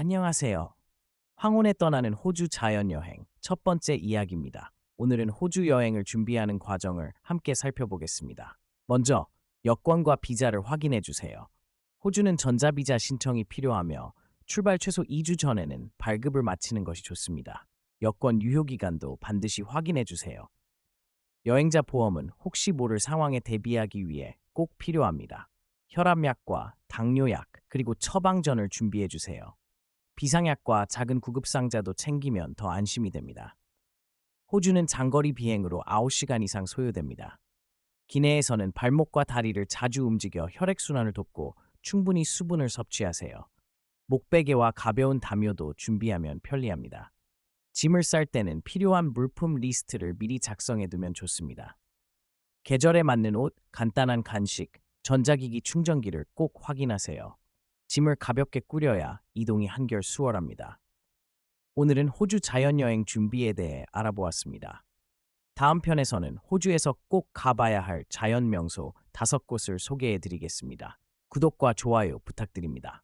안녕하세요. 황혼에 떠나는 호주 자연여행 첫 번째 이야기입니다. 오늘은 호주 여행을 준비하는 과정을 함께 살펴보겠습니다. 먼저 여권과 비자를 확인해 주세요. 호주는 전자비자 신청이 필요하며 출발 최소 2주 전에는 발급을 마치는 것이 좋습니다. 여권 유효기간도 반드시 확인해 주세요. 여행자 보험은 혹시 모를 상황에 대비하기 위해 꼭 필요합니다. 혈압약과 당뇨약, 그리고 처방전을 준비해 주세요. 비상약과 작은 구급상자도 챙기면 더 안심이 됩니다. 호주는 장거리 비행으로 9시간 이상 소요됩니다. 기내에서는 발목과 다리를 자주 움직여 혈액순환을 돕고 충분히 수분을 섭취하세요. 목베개와 가벼운 담요도 준비하면 편리합니다. 짐을 쌀 때는 필요한 물품 리스트를 미리 작성해 두면 좋습니다. 계절에 맞는 옷, 간단한 간식, 전자기기 충전기를 꼭 확인하세요. 짐을 가볍게 꾸려야 이동이 한결 수월합니다. 오늘은 호주 자연여행 준비에 대해 알아보았습니다. 다음 편에서는 호주에서 꼭 가봐야 할 자연 명소 다섯 곳을 소개해 드리겠습니다. 구독과 좋아요 부탁드립니다.